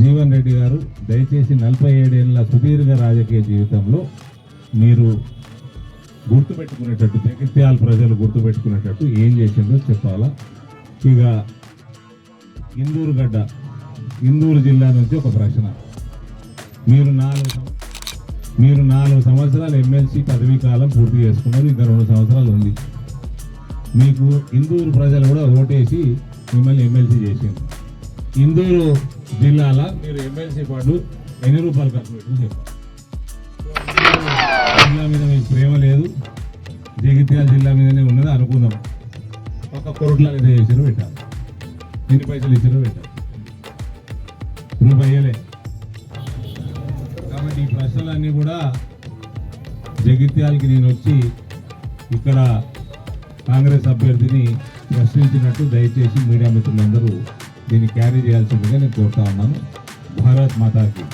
జీవన్ రెడ్డి గారు దయచేసి నలభై ఏడేళ్ళ సుదీర్ఘ రాజకీయ జీవితంలో మీరు గుర్తుపెట్టుకునేటట్టు జగిత్యాల ప్రజలు గుర్తుపెట్టుకునేటట్టు ఏం చేసిందో చెప్పాలా? ఇక ఇందూరు గడ్డ ఇందూరు జిల్లా నుంచి ఒక ప్రశ్న. మీరు నాలుగు మీరు నాలుగు సంవత్సరాలు ఎమ్మెల్సీ పదవీ కాలం పూర్తి చేసుకున్నారు ఇంకా రెండు సంవత్సరాలు ఉంది. మీకు ఇందూరు ప్రజలు కూడా ఓటేసి మిమ్మల్ని ఎమ్మెల్సీ చేసింది ఇందూరు జిల్లాల మీరు ఎమ్మెల్సీ పాటు ఎన్ని రూపాయలు ఖర్చు పెట్టింది చెప్పాలి జిల్లా మీద మీకు ప్రేమ లేదు. జగిత్యాల జిల్లా మీదనే ఉన్నది అనుకుందాం. ఒక కొరట్ల ఏదో చేసారు పెట్టాలి ఎన్ని పైసలు ఇచ్చారో పెట్టాలి రూపాయలే కాబట్టి ఈ ప్రశ్నలన్నీ కూడా జగిత్యాలకి నేను వచ్చి ఇక్కడ కాంగ్రెస్ అభ్యర్థిని ప్రశ్నించినట్టు దయచేసి మీడియా మిత్రులందరూ దీన్ని క్యారీ చేయాల్సిందిగా నేను కోరుతా ఉన్నాను. భారత్ మాతాకి.